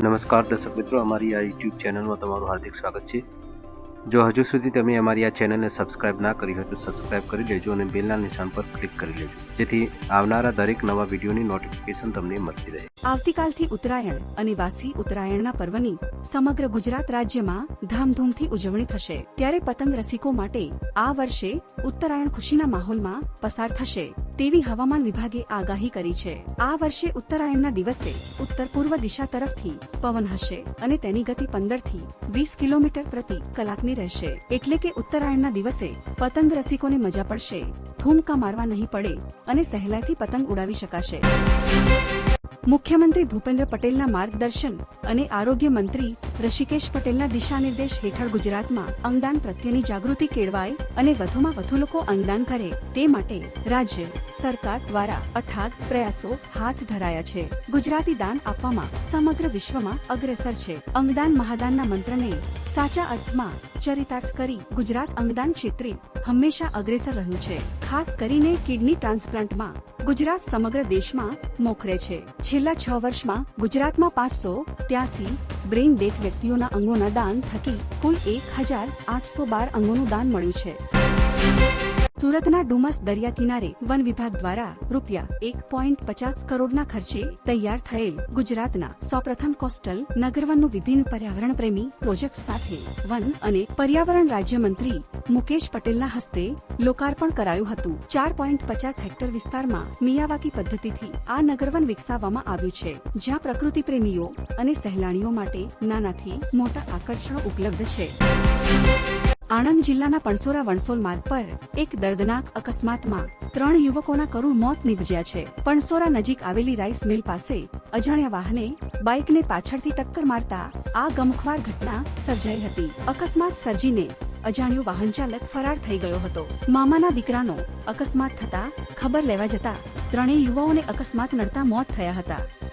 નમસ્કાર દર્શક મિત્રો, અમારી આ યુટ્યુબ ચેનલમાં તમારું હાર્દિક સ્વાગત છે. જો હજુ સુધી તમે અમારી આ ચેનલને સબસ્ક્રાઇબ ના કરી હોય તો સબસ્ક્રાઇબ કરી લેજો અને બેલના નિશાન પર ક્લિક કરી લેજો. જેથી આવનારા દરેક નવા વિડીયોની નોટિફિકેશન તમને મળતી રહે. આવતીકાલથી ઉત્તરાયણ અને વાસી ઉત્તરાયણના પર્વની સમગ્ર ગુજરાત રાજ્યમાં ધામધૂમથી ઉજવણી થશે. ત્યારે પતંગ રસિકો માટે આ વર્ષે ઉત્તરાયણ ખુશીના માહોલમાં પસાર થશે. તેવી હવામાન વિભાગે આગાહી કરી છે. આ વર્ષે ઉત્તરાયણના દિવસે ઉત્તર પૂર્વ દિશા તરફથી પવન હશે અને તેની ગતિ પંદરથી વીસ કિલોમીટર પ્રતિ કલાકની રહેશે. એટલે કે ઉત્તરાયણના દિવસે પતંગ રસિકોને મજા પડશે. થૂમકા મારવા નહીં પડે અને સહેલાઈથી પતંગ ઉડાવી શકાશે. મુખ્યમંત્રી ભૂપેન્દ્ર પટેલના માર્ગદર્શન અને આરોગ્ય મંત્રી ઋષિકેશ પટેલના દિશાનિર્દેશ હેઠળ ગુજરાતમાં અંગદાન પ્રત્યેની જાગૃતિ કેળવાય અને વધુમાં વધુ લોકો અંગદાન કરે તે માટે રાજ્ય સરકાર દ્વારા અથાગ પ્રયાસો હાથ ધરાયા છે. ગુજરાતી દાન આપવામાં સમગ્ર વિશ્વમાં અગ્રેસર છે. અંગદાન મહાદાનના મંત્રને સાચા અર્થમાં ચરિતાર્થ કરી ગુજરાત અંગદાન ક્ષેત્રે હંમેશા અગ્રેસર રહ્યું છે. ખાસ કરીને કિડની ટ્રાન્સપ્લાન્ટમાં ગુજરાત સમગ્ર દેશમાં મોખરે છે. છેલ્લા છ વર્ષમાં ગુજરાતમાં પાંચસો ત્યાસી બ્રેઇન ડેડ વ્યક્તિઓના અંગોના દાન થકી કુલ એક હજાર આઠસો બાર અંગોનું દાન મળ્યું છે. સુરતના ડુમસ દરિયા કિનારે વન વિભાગ દ્વારા રૂપિયા એક પોઈન્ટ પચાસ કરોડના ખર્ચે તૈયાર થયેલ ગુજરાતના સૌપ્રથમ કોસ્ટલ નગરવનનું વિભિન્ન પર્યાવરણ પ્રેમી પ્રોજેક્ટ સાથે વન અને પર્યાવરણ રાજ્યમંત્રી મુકેશ પટેલના હસ્તે લોકાર્પણ કરાયું હતું. ચાર પોઈન્ટ પચાસ હેક્ટર વિસ્તારમાં મિયાવાકી પદ્ધતિથી આ નગરવન વિકસાવવામાં આવ્યું છે, જ્યાં પ્રકૃતિ પ્રેમીઓ અને સહેલાણીઓ માટે નાનાથી મોટા આકર્ષણો ઉપલબ્ધ છે. આણંદ જિલ્લાના પણસોરા વણસોલ માર્ગ પર એક દર્દનાક અકસ્માતમાં ત્રણ યુવકોના કરુણ મોત નીપજ્યા છે. પણસોરા નજીક આવેલી રાઈસ મિલ પાસે અજાણ્યા વાહને બાઇકને પાછળથી ટક્કર મારતા આ ગમખ્વાર ઘટના સર્જાઈ હતી. અકસ્માત સર્જીને અજાણ્યો વાહન ચાલક ફરાર થઈ ગયો હતો. મામાના દીકરાનો અકસ્માત થતા ખબર લેવા જતા ત્રણેય યુવાઓને અકસ્માત નડતા મોત થયા હતા.